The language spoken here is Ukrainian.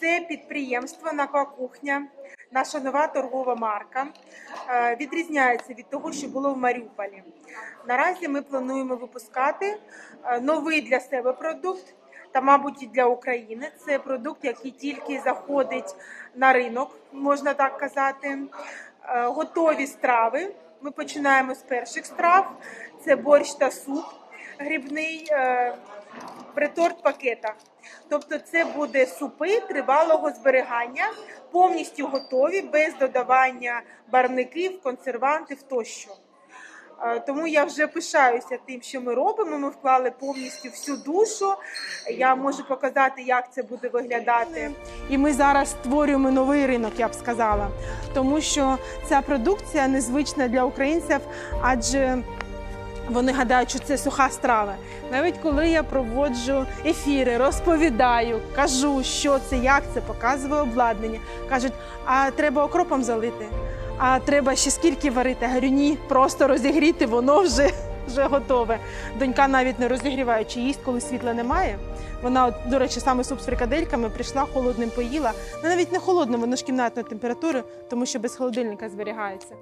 Це підприємство «Наква кухня», наша нова торгова марка. Е, Відрізняється від того, що було в Маріуполі. Наразі ми плануємо випускати е, новий для себе продукт та, мабуть, і для України. Це продукт, який тільки заходить на ринок, можна так казати. Е, Готові страви. Ми починаємо з перших страв: це борщ та суп грибний при торт-пакетах. Тобто це буде супи тривалого зберігання, повністю готові, без додавання барвників, консервантів тощо. Е, Тому я вже пишаюся тим, що ми робимо. Ми вклали повністю всю душу. Я можу показати, як це буде виглядати. І ми зараз створюємо новий ринок, я б сказала, тому що ця продукція незвична для українців, адже вони гадають, що це суха страва. Навіть коли я проводжу ефіри, розповідаю, кажу, що це, як це, показую обладнання. кажуть, а треба окропом залити, а треба ще скільки варити. Я говорю, ні, просто розігріти, воно вже, вже готове. Донька навіть не розігріваючи їсть, коли світла немає. Вона, до речі, саме суп з фрикадельками прийшла холодним поїла. Навіть не холодним, воно ж кімнатної температури, тому що без холодильника зберігається.